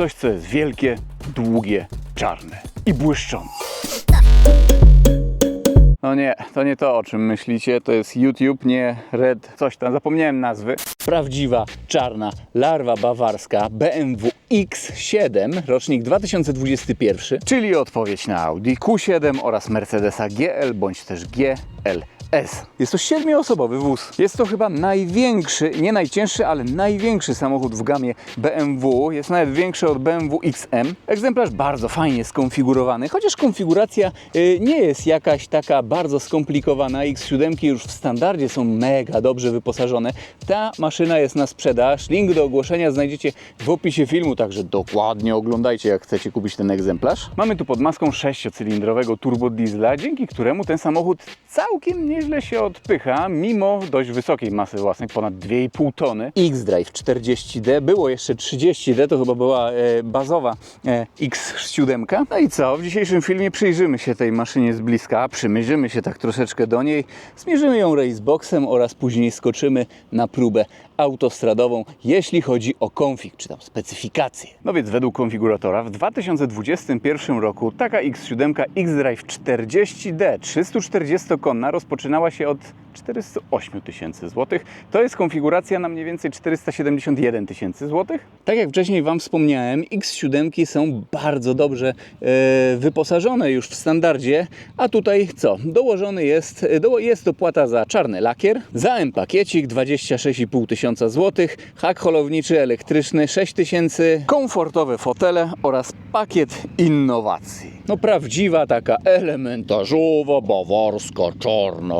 Coś, co jest wielkie, długie, czarne i błyszczące. No nie, to nie to o czym myślicie, to jest YouTube, nie Red, coś tam, zapomniałem nazwy. Prawdziwa, czarna larwa bawarska BMW X7, rocznik 2021, czyli odpowiedź na Audi Q7 oraz Mercedesa GL bądź też GL. S. Jest to siedmioosobowy wóz. Jest to chyba największy, nie najcięższy, ale największy samochód w gamie BMW. Jest nawet większy od BMW XM. Egzemplarz bardzo fajnie skonfigurowany, chociaż konfiguracja y, nie jest jakaś taka bardzo skomplikowana. X7 już w standardzie są mega dobrze wyposażone. Ta maszyna jest na sprzedaż. Link do ogłoszenia znajdziecie w opisie filmu, także dokładnie oglądajcie, jak chcecie kupić ten egzemplarz. Mamy tu pod maską sześciocylindrowego turbodiesla, dzięki któremu ten samochód całkiem nieźle się odpycha, mimo dość wysokiej masy własnej, ponad 2,5 tony. X-Drive 40D, było jeszcze 30D, to chyba była e, bazowa e, X7. No i co? W dzisiejszym filmie przyjrzymy się tej maszynie z bliska, przymierzymy się tak troszeczkę do niej, zmierzymy ją raceboxem oraz później skoczymy na próbę autostradową, jeśli chodzi o konfig, czy tam specyfikację. No więc według konfiguratora w 2021 roku taka X7 X-Drive 40D 340-konna rozpoczynała się od 408 tysięcy złotych. To jest konfiguracja na mniej więcej 471 tysięcy złotych. Tak jak wcześniej Wam wspomniałem, X7 są bardzo dobrze e, wyposażone już w standardzie, a tutaj co? Dołożony jest, do, jest dopłata za czarny lakier, za M-pakiecik 26,5 tysiąca złotych, hak holowniczy elektryczny 6 tysięcy, komfortowe fotele oraz pakiet innowacji. No prawdziwa taka elementarzowa, bawarska, czarna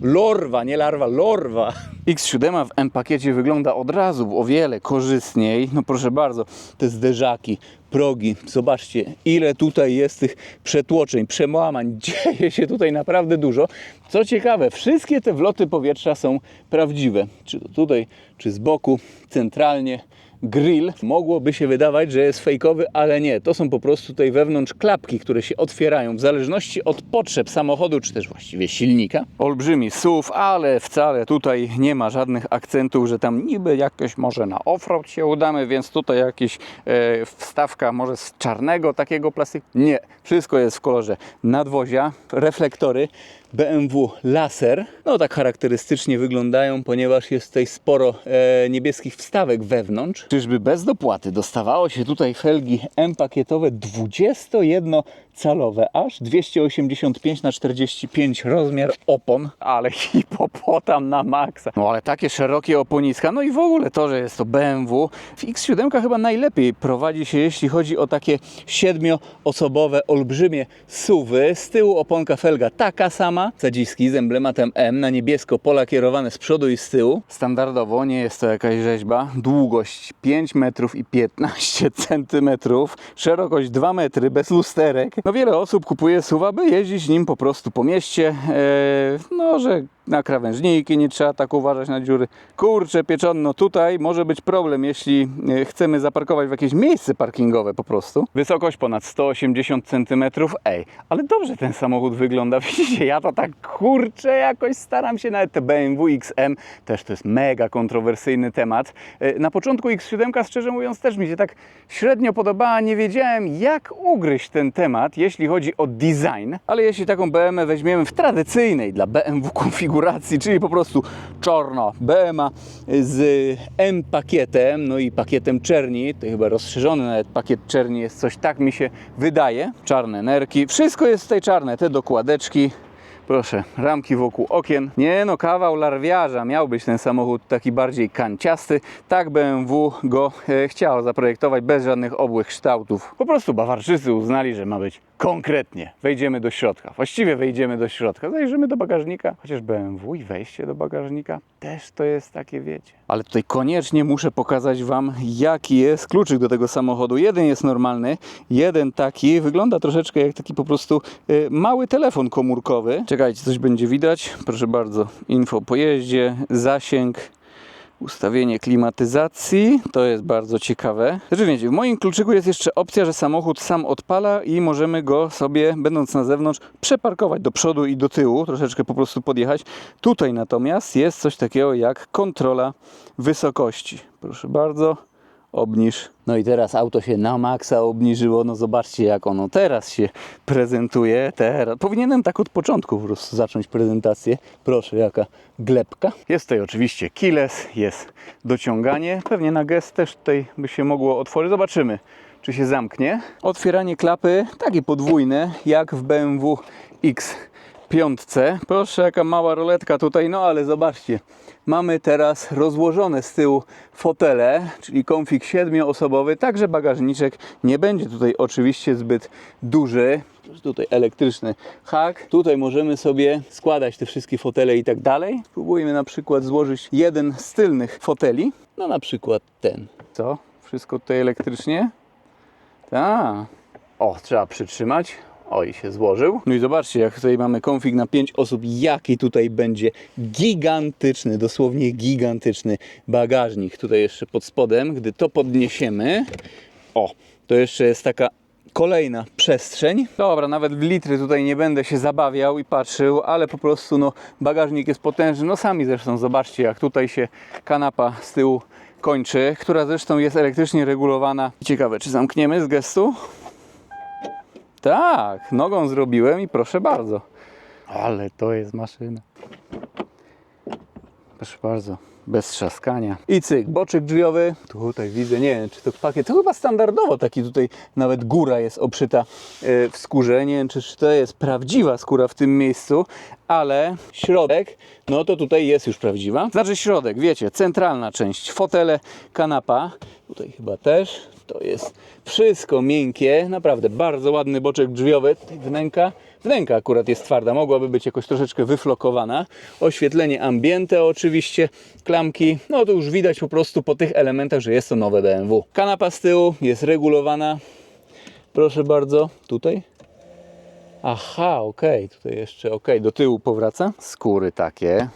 lorwa. Nie larwa, lorwa. X7 w M-pakiecie wygląda od razu o wiele korzystniej. No proszę bardzo, te zderzaki, progi. Zobaczcie, ile tutaj jest tych przetłoczeń, przemłamań. Dzieje się tutaj naprawdę dużo. Co ciekawe, wszystkie te wloty powietrza są prawdziwe. Czy to tutaj, czy z boku, centralnie grill mogłoby się wydawać, że jest fejkowy, ale nie. To są po prostu tutaj wewnątrz klapki, które się otwierają w zależności od potrzeb samochodu, czy też właściwie silnika. Olbrzymi SUV, ale wcale tutaj nie ma żadnych akcentów, że tam niby jakoś może na offroad się udamy, więc tutaj jakiś e, wstawka może z czarnego takiego plastiku. Nie, wszystko jest w kolorze nadwozia, reflektory. BMW Laser. No tak charakterystycznie wyglądają, ponieważ jest tutaj sporo e, niebieskich wstawek wewnątrz. Czyżby bez dopłaty dostawało się tutaj felgi M-pakietowe 21-calowe, aż 285 na 45 rozmiar opon, ale hipopotam na maksa. No ale takie szerokie oponiska, no i w ogóle to, że jest to BMW. W X7 chyba najlepiej prowadzi się, jeśli chodzi o takie siedmioosobowe, olbrzymie suwy. Z tyłu oponka felga taka sama, zadziski z emblematem M na niebiesko, pola kierowane z przodu i z tyłu. Standardowo nie jest to jakaś rzeźba. Długość 5 metrów i 15 centymetrów, szerokość 2 metry bez lusterek. No wiele osób kupuje suwa, by jeździć nim po prostu po mieście. Eee, no, że na krawężniki nie trzeba tak uważać na dziury. Kurczę, pieczonno, tutaj może być problem, jeśli e, chcemy zaparkować w jakieś miejsce parkingowe po prostu. Wysokość ponad 180 cm. Ej, ale dobrze ten samochód wygląda. Widzicie, ja to tak kurczę jakoś staram się, nawet te BMW XM, też to jest mega kontrowersyjny temat. E, Na początku X7, szczerze mówiąc, też mi się tak średnio podobała. Nie wiedziałem, jak ugryźć ten temat, jeśli chodzi o design, ale jeśli taką BMW weźmiemy w tradycyjnej dla BMW konfiguracji, czyli po prostu czarna BMA z M pakietem, no i pakietem czerni, to chyba rozszerzony nawet pakiet czerni jest coś, tak mi się wydaje. Czarne nerki, wszystko jest tutaj czarne, te dokładeczki, Proszę, ramki wokół okien. Nie no, kawał larwiarza. Miał być ten samochód taki bardziej kanciasty. Tak BMW go e, chciało zaprojektować bez żadnych obłych kształtów. Po prostu Bawarczycy uznali, że ma być konkretnie. Wejdziemy do środka. Właściwie wejdziemy do środka. Zajrzymy do bagażnika. Chociaż BMW i wejście do bagażnika też to jest takie, wiecie. Ale tutaj koniecznie muszę pokazać Wam, jaki jest kluczyk do tego samochodu. Jeden jest normalny, jeden taki, wygląda troszeczkę jak taki po prostu y, mały telefon komórkowy. Czekajcie, coś będzie widać. Proszę bardzo, info pojeździe, zasięg, ustawienie klimatyzacji. To jest bardzo ciekawe. Wiecie, w moim kluczyku jest jeszcze opcja, że samochód sam odpala i możemy go sobie, będąc na zewnątrz, przeparkować do przodu i do tyłu, troszeczkę po prostu podjechać. Tutaj natomiast jest coś takiego jak kontrola wysokości. Proszę bardzo obniż. No i teraz auto się na maksa obniżyło. No zobaczcie, jak ono teraz się prezentuje. Teraz. Powinienem tak od początku po prostu zacząć prezentację. Proszę, jaka glebka. Jest tutaj oczywiście keyless, jest dociąganie. Pewnie na gest też tutaj by się mogło otworzyć. Zobaczymy, czy się zamknie. Otwieranie klapy takie podwójne, jak w BMW X piątce. Proszę, jaka mała roletka tutaj, no ale zobaczcie. Mamy teraz rozłożone z tyłu fotele, czyli konfig siedmioosobowy, także bagażniczek nie będzie tutaj oczywiście zbyt duży. Tutaj elektryczny hak. Tutaj możemy sobie składać te wszystkie fotele i tak dalej. Spróbujmy na przykład złożyć jeden z tylnych foteli. No na przykład ten. Co? Wszystko tutaj elektrycznie? Tak. O, trzeba przytrzymać. Oj, się złożył. No i zobaczcie, jak tutaj mamy konfig na 5 osób, jaki tutaj będzie gigantyczny, dosłownie gigantyczny bagażnik. Tutaj jeszcze pod spodem, gdy to podniesiemy, o, to jeszcze jest taka kolejna przestrzeń. Dobra, nawet w litry tutaj nie będę się zabawiał i patrzył, ale po prostu no, bagażnik jest potężny. No sami zresztą zobaczcie, jak tutaj się kanapa z tyłu kończy, która zresztą jest elektrycznie regulowana. Ciekawe, czy zamkniemy z gestu? Tak, nogą zrobiłem i proszę bardzo. Ale to jest maszyna. Proszę bardzo, bez trzaskania. I cyk, boczek drzwiowy. Tutaj widzę, nie wiem, czy to pakiet. To chyba standardowo taki tutaj nawet góra jest obszyta e, w skórze. Nie wiem, czy, czy to jest prawdziwa skóra w tym miejscu, ale środek, no to tutaj jest już prawdziwa. Znaczy środek, wiecie, centralna część, fotele, kanapa. Tutaj chyba też. To jest wszystko miękkie, naprawdę bardzo ładny boczek drzwiowy. Tutaj wnęka, wnęka akurat jest twarda, mogłaby być jakoś troszeczkę wyflokowana. Oświetlenie ambiente oczywiście, klamki, no to już widać po prostu po tych elementach, że jest to nowe BMW. Kanapa z tyłu jest regulowana, proszę bardzo, tutaj. Aha, okej, tutaj jeszcze, okej, do tyłu powraca. Skóry takie.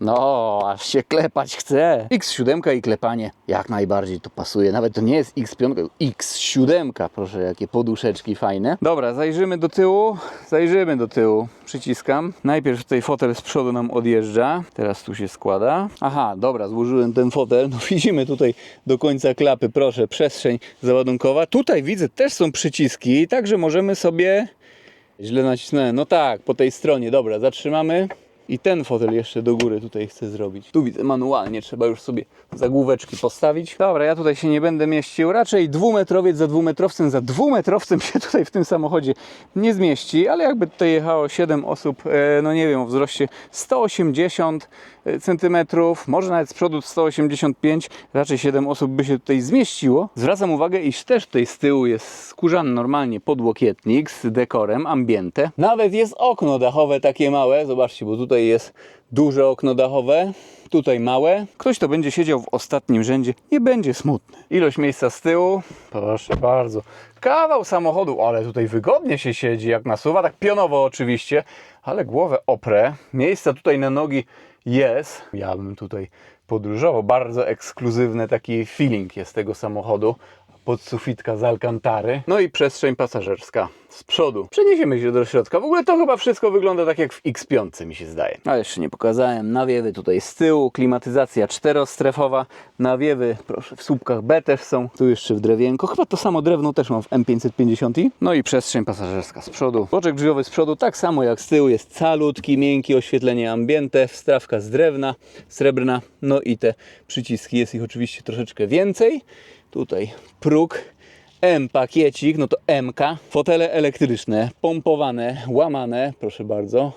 No, aż się klepać chce. X7 i klepanie jak najbardziej to pasuje. Nawet to nie jest X5, X7. Proszę, jakie poduszeczki fajne. Dobra, zajrzymy do tyłu. Zajrzymy do tyłu. Przyciskam. Najpierw tutaj fotel z przodu nam odjeżdża. Teraz tu się składa. Aha, dobra, złożyłem ten fotel. No widzimy tutaj do końca klapy. Proszę, przestrzeń załadunkowa. Tutaj widzę też są przyciski, także możemy sobie Źle nacisnąłem. No tak, po tej stronie. Dobra, zatrzymamy. I ten fotel jeszcze do góry tutaj chcę zrobić. Tu widzę manualnie, trzeba już sobie zagłóweczki postawić. Dobra, ja tutaj się nie będę mieścił. Raczej dwumetrowiec za dwumetrowcem, za dwumetrowcem się tutaj w tym samochodzie nie zmieści, ale jakby tutaj jechało 7 osób, e, no nie wiem, o wzroście 180 centymetrów, może nawet z przodu 185, raczej 7 osób by się tutaj zmieściło. Zwracam uwagę, iż też tutaj z tyłu jest skórzany normalnie podłokietnik z dekorem, ambiente. Nawet jest okno dachowe takie małe, zobaczcie, bo tutaj jest duże okno dachowe, tutaj małe. Ktoś, kto będzie siedział w ostatnim rzędzie, nie będzie smutny. Ilość miejsca z tyłu, proszę bardzo. Kawał samochodu, ale tutaj wygodnie się siedzi, jak nasuwa, tak pionowo oczywiście, ale głowę oprę. Miejsca tutaj na nogi jest. Ja bym tutaj podróżował. Bardzo ekskluzywny taki feeling jest tego samochodu. Podsufitka z Alcantary. No i przestrzeń pasażerska z przodu. Przeniesiemy się do środka. W ogóle to chyba wszystko wygląda tak jak w X5 mi się zdaje. A jeszcze nie pokazałem. Nawiewy tutaj z tyłu. Klimatyzacja czterostrefowa. Nawiewy, proszę, w słupkach B też są. Tu jeszcze w drewienko. Chyba to samo drewno też mam w M550. No i przestrzeń pasażerska z przodu. Boczek drzwiowy z przodu, tak samo jak z tyłu. Jest calutki, miękki, oświetlenie ambiente. Wstawka z drewna, srebrna. No i te przyciski. Jest ich oczywiście troszeczkę więcej. Tutaj próg. M pakiecik, no to MK. Fotele elektryczne, pompowane, łamane, proszę bardzo.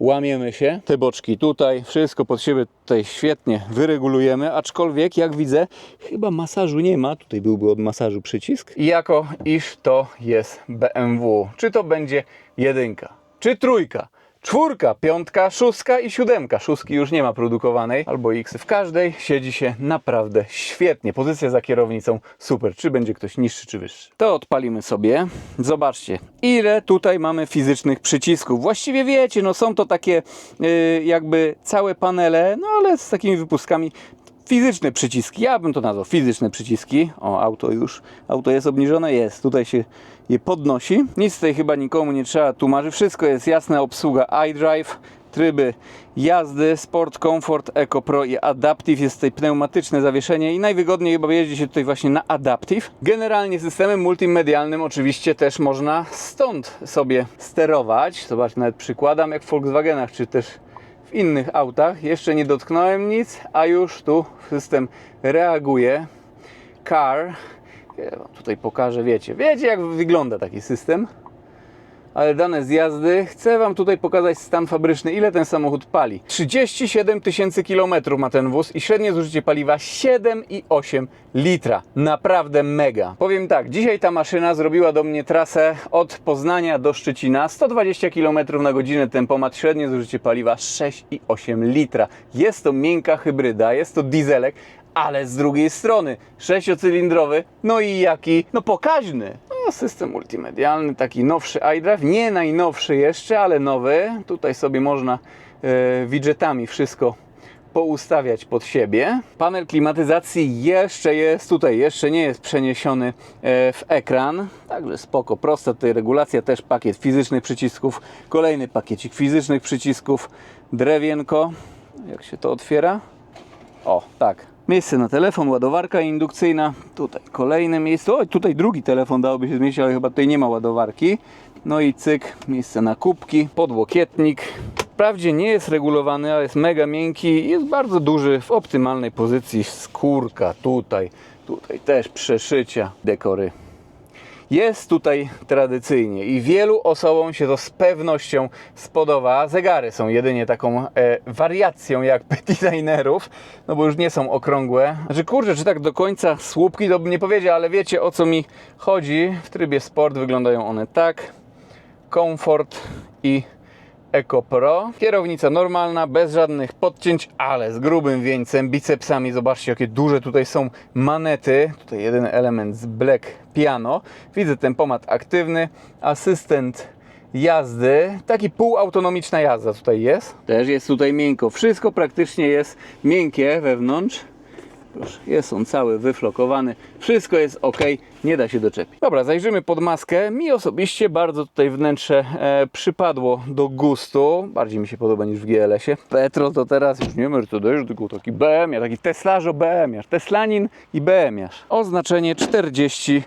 Łamiemy się. Te boczki tutaj, wszystko pod siebie tutaj świetnie wyregulujemy, aczkolwiek jak widzę, chyba masażu nie ma. Tutaj byłby od masażu przycisk. I jako iż to jest BMW, czy to będzie jedynka, czy trójka, czwórka, piątka, szóstka i siódemka. Szóstki już nie ma produkowanej, albo X. W każdej siedzi się naprawdę świetnie. Pozycja za kierownicą super. Czy będzie ktoś niższy, czy wyższy. To odpalimy sobie. Zobaczcie, ile tutaj mamy fizycznych przycisków. Właściwie wiecie, no są to takie yy, jakby całe panele, no ale z takimi wypustkami fizyczne przyciski. Ja bym to nazwał fizyczne przyciski. O, auto już, auto jest obniżone, jest. Tutaj się je podnosi. Nic tutaj chyba nikomu nie trzeba tłumaczyć. Wszystko jest jasne, obsługa iDrive. tryby jazdy, Sport, Comfort, Eco Pro i Adaptive. Jest tutaj pneumatyczne zawieszenie i najwygodniej chyba jeździ się tutaj właśnie na Adaptive. Generalnie systemem multimedialnym oczywiście też można stąd sobie sterować. Zobacz, nawet przykładam jak w Volkswagenach, czy też w innych autach. Jeszcze nie dotknąłem nic, a już tu system reaguje. Car. Ja tutaj pokażę, wiecie. Wiecie jak wygląda taki system. Ale dane z jazdy. Chcę Wam tutaj pokazać stan fabryczny, ile ten samochód pali. 37 tysięcy kilometrów ma ten wóz i średnie zużycie paliwa 7,8 litra. Naprawdę mega. Powiem tak, dzisiaj ta maszyna zrobiła do mnie trasę od Poznania do Szczecina. 120 km na godzinę tempomat, średnie zużycie paliwa 6,8 litra. Jest to miękka hybryda, jest to dieselek, ale z drugiej strony sześciocylindrowy, no i jaki, no pokaźny. No, system multimedialny, taki nowszy iDrive, nie najnowszy jeszcze, ale nowy. Tutaj sobie można e, widgetami wszystko poustawiać pod siebie. Panel klimatyzacji jeszcze jest tutaj, jeszcze nie jest przeniesiony e, w ekran, także spoko, prosta tutaj regulacja, też pakiet fizycznych przycisków, kolejny pakiecik fizycznych przycisków, drewienko, jak się to otwiera? O, tak. Miejsce na telefon, ładowarka indukcyjna. Tutaj kolejne miejsce. O, tutaj drugi telefon dałoby się zmieścić, ale chyba tutaj nie ma ładowarki. No i cyk, miejsce na kubki, podłokietnik. Wprawdzie nie jest regulowany, ale jest mega miękki jest bardzo duży w optymalnej pozycji. Skórka tutaj, tutaj też przeszycia, dekory jest tutaj tradycyjnie i wielu osobom się to z pewnością spodoba. Zegary są jedynie taką e, wariacją jakby designerów, no bo już nie są okrągłe. Znaczy kurczę, czy tak do końca słupki to bym nie powiedział, ale wiecie o co mi chodzi. W trybie sport wyglądają one tak. Komfort i Eco Pro. Kierownica normalna, bez żadnych podcięć, ale z grubym wieńcem, bicepsami. Zobaczcie, jakie duże tutaj są manety. Tutaj jeden element z Black Piano. Widzę tempomat aktywny, asystent jazdy. Taki półautonomiczna jazda tutaj jest. Też jest tutaj miękko. Wszystko praktycznie jest miękkie wewnątrz. Proszę, jest on cały wyflokowany. Wszystko jest ok, nie da się doczepić. Dobra, zajrzymy pod maskę. Mi osobiście bardzo tutaj wnętrze e, przypadło do gustu. Bardziej mi się podoba niż w GLS-ie. Petrol to teraz już nie Mercedes, tylko taki BM, taki Teslarzo BM, Teslanin i BM. Oznaczenie 40D.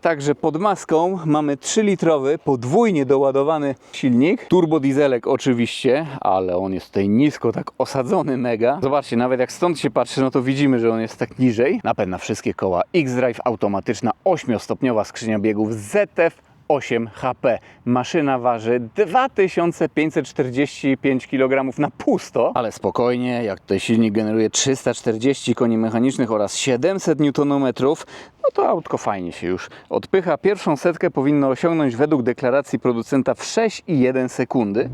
Także pod maską mamy 3-litrowy, podwójnie doładowany silnik. Turbodieselek oczywiście, ale on jest tutaj nisko, tak osadzony mega. Zobaczcie, nawet jak stąd się patrzy, no to widzimy, że on jest tak niżej. Napęd na wszystkie koła. X-Drive automatyczna 8-stopniowa skrzynia biegów ZF 8 HP. Maszyna waży 2545 kg na pusto, ale spokojnie, jak tutaj silnik generuje 340 koni mechanicznych oraz 700 Nm, no to autko fajnie się już odpycha. Pierwszą setkę powinno osiągnąć według deklaracji producenta w 6,1 sekundy.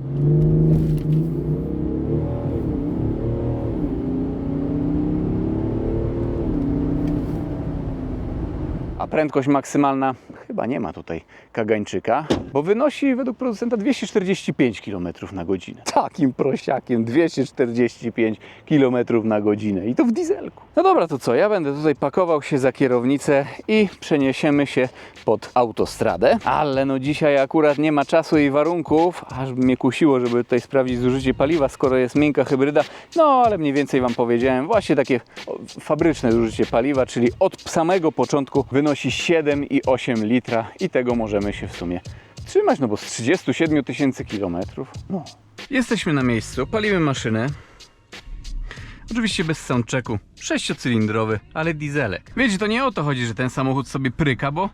Prędkość maksymalna chyba nie ma tutaj kagańczyka, bo wynosi według producenta 245 km na godzinę. Takim prosiakiem 245 km na godzinę i to w dieselku. No dobra, to co? Ja będę tutaj pakował się za kierownicę i przeniesiemy się pod autostradę. Ale no dzisiaj akurat nie ma czasu i warunków, aż by mnie kusiło, żeby tutaj sprawdzić zużycie paliwa, skoro jest miękka hybryda. No ale mniej więcej Wam powiedziałem, właśnie takie fabryczne zużycie paliwa, czyli od samego początku wynosi 7,8 litra i tego możemy się w sumie trzymać, no bo z 37 tysięcy kilometrów. No. Jesteśmy na miejscu, palimy maszynę. Oczywiście bez soundchecku, sześciocylindrowy, ale dieselek. Wiecie, to nie o to chodzi, że ten samochód sobie pryka, bo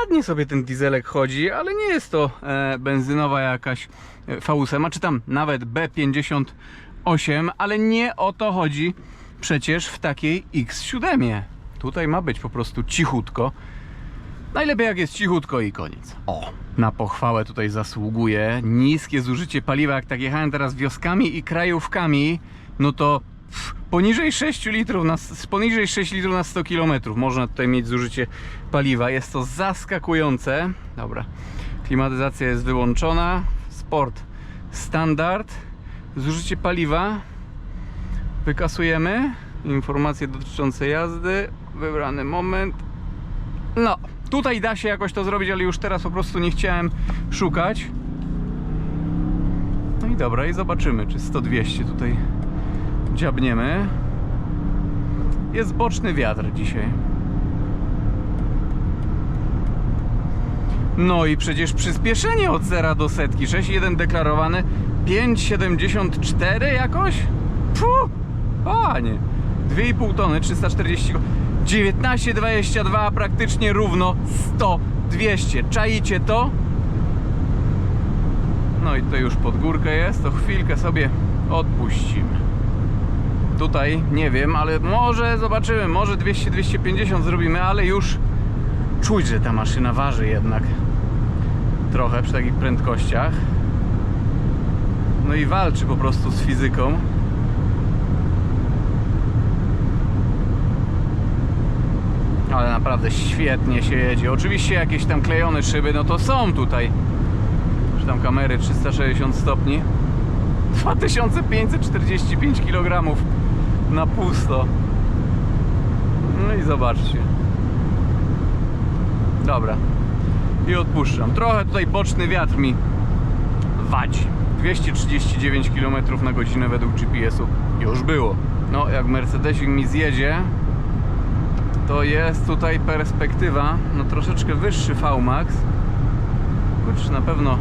ładnie sobie ten dieselek chodzi, ale nie jest to e, benzynowa jakaś e, V8, a czy tam nawet B58, ale nie o to chodzi przecież w takiej X7. Tutaj ma być po prostu cichutko. Najlepiej jak jest cichutko i koniec. O, na pochwałę tutaj zasługuje niskie zużycie paliwa. Jak tak jechałem teraz wioskami i krajówkami, no to poniżej 6 litrów na, poniżej 6 litrów na 100 km można tutaj mieć zużycie paliwa. Jest to zaskakujące. Dobra, klimatyzacja jest wyłączona. Sport standard. Zużycie paliwa wykasujemy. Informacje dotyczące jazdy. Wybrany moment. No, tutaj da się jakoś to zrobić, ale już teraz po prostu nie chciałem szukać. No i dobra, i zobaczymy, czy 100-200 tutaj dziabniemy. Jest boczny wiatr dzisiaj. No i przecież przyspieszenie od 0 do setki. 6,1 deklarowane, 5,74 jakoś? Puh, panie. 2,5 tony, 340 ko- 19,22 praktycznie równo 100, 200. Czaicie to? No i to już pod górkę jest, to chwilkę sobie odpuścimy. Tutaj nie wiem, ale może zobaczymy, może 200-250 zrobimy, ale już czuć, że ta maszyna waży jednak trochę przy takich prędkościach. No i walczy po prostu z fizyką. Ale naprawdę świetnie się jedzie. Oczywiście jakieś tam klejone szyby, no to są tutaj. Czy tam kamery 360 stopni. 2545 kg na pusto. No i zobaczcie. Dobra. I odpuszczam. Trochę tutaj boczny wiatr mi wadzi. 239 km na godzinę według GPS-u już było. No, jak Mercedesik mi zjedzie, to jest tutaj perspektywa, no troszeczkę wyższy VMAX. Kurczę, na pewno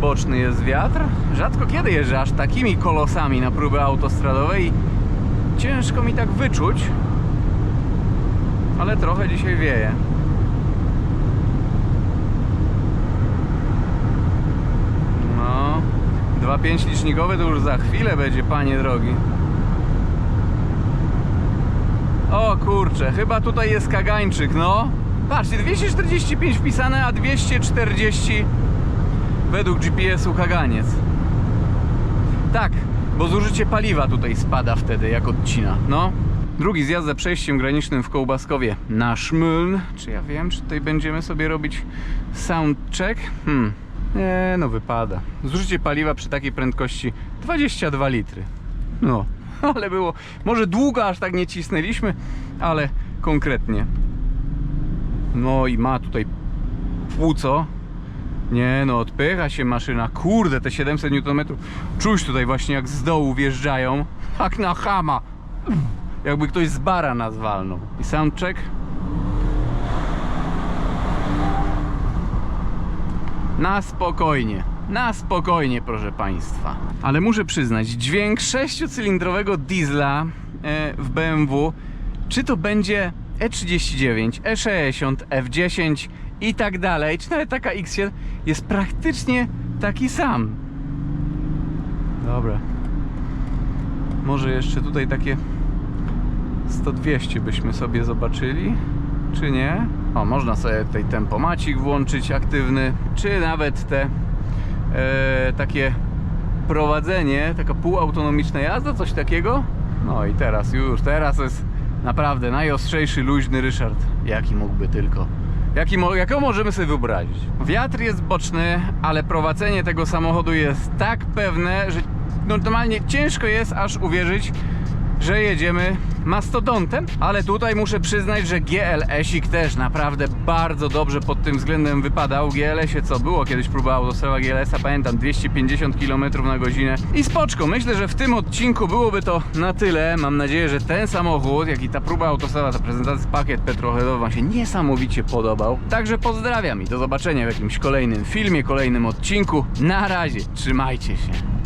boczny jest wiatr. Rzadko kiedy jeżdżę aż takimi kolosami na próbę autostradowej. Ciężko mi tak wyczuć, ale trochę dzisiaj wieje. No, 2,5 licznikowe to już za chwilę będzie, panie drogi. O kurczę, chyba tutaj jest kagańczyk, no. Patrzcie, 245 wpisane, a 240 według GPS-u kaganiec. Tak, bo zużycie paliwa tutaj spada wtedy, jak odcina. No. Drugi zjazd za przejściem granicznym w Kołbaskowie na Szmyln. Czy ja wiem, czy tutaj będziemy sobie robić soundcheck? Hmm. Nie, no wypada. Zużycie paliwa przy takiej prędkości 22 litry. No, ale było. Może długo aż tak nie cisnęliśmy, ale konkretnie. No i ma tutaj płuco. Nie no, odpycha się maszyna. Kurde, te 700 Nm. Czuć tutaj właśnie jak z dołu wjeżdżają. Jak na chama. Jakby ktoś z bara nas walnął. I soundcheck. Na spokojnie. Na spokojnie, proszę Państwa. Ale muszę przyznać, dźwięk sześciocylindrowego diesla e, w BMW, czy to będzie E39, E60, F10 i tak dalej, czy nawet taka X7, jest praktycznie taki sam. Dobra. Może jeszcze tutaj takie 100-200 byśmy sobie zobaczyli, czy nie? O, można sobie tutaj tempomacik włączyć aktywny, czy nawet te e, takie prowadzenie, taka półautonomiczna jazda, coś takiego. No i teraz już, teraz jest naprawdę najostrzejszy, luźny Ryszard, jaki mógłby tylko. Jaki, jaką możemy sobie wyobrazić? Wiatr jest boczny, ale prowadzenie tego samochodu jest tak pewne, że normalnie ciężko jest aż uwierzyć, że jedziemy mastodontem, ale tutaj muszę przyznać, że GLS-ik też naprawdę bardzo dobrze pod tym względem wypadał. GLS-ie co było kiedyś próba autostrada GLS-a, pamiętam 250 km na godzinę i spoczko. Myślę, że w tym odcinku byłoby to na tyle. Mam nadzieję, że ten samochód, jak i ta próba autostrada, ta prezentacja, pakiet petrochedowy Wam się niesamowicie podobał. Także pozdrawiam i do zobaczenia w jakimś kolejnym filmie, kolejnym odcinku. Na razie, trzymajcie się.